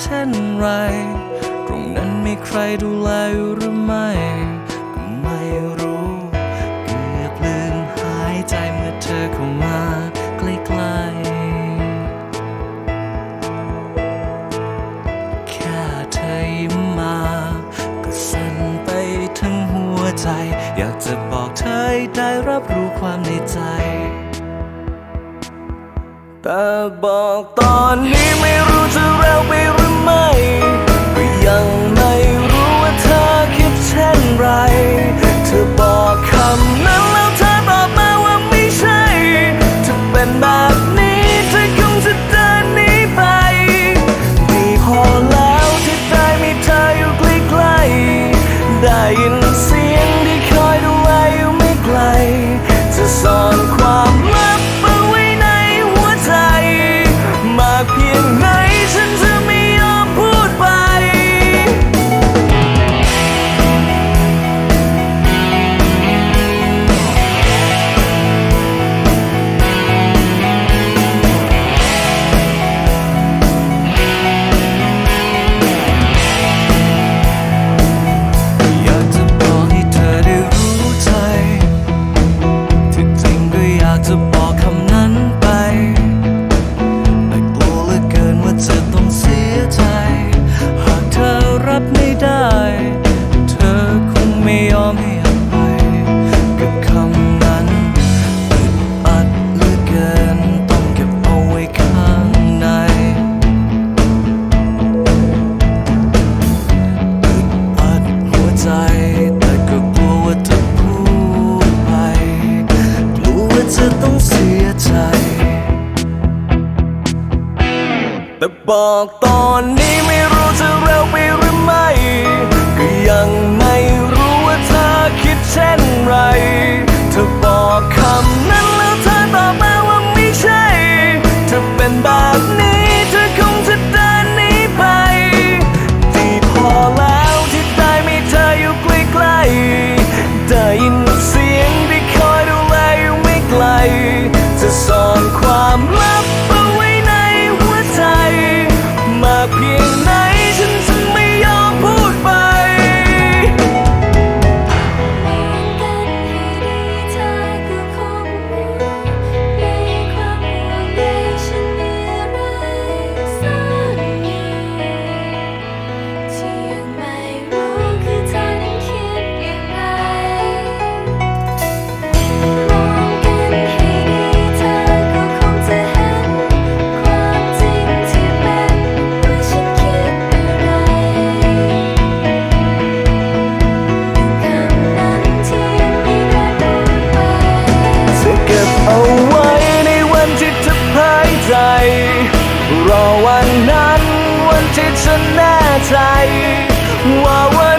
เช่นไร ตรงนั้นมีใครดูแลอยู่หรือไม่ ก็ไม่รู้ เกือบลืมหายใจเมื่อเธอเข้ามาใกล้ๆ แค่เธอยิ้มมา ก็สั่นไปทั้งหัวใจ อยากจะบอกเธอได้รับรู้ความในใจแต่บอกตอนนี้ไม่รู้จะเร็วไป เสียงที่คอยดูแลอยู่ไม่ไกลจะซ่อนความ จะต้องเสียใจ แต่บอกตอนนี้ไม่รู้จะเร็วไปหรือไม่ ก็ยังไม่รู้ว่าเธอคิดเช่นไร เธอบอกคำนั้น ที่ฉันแน่ใจว่า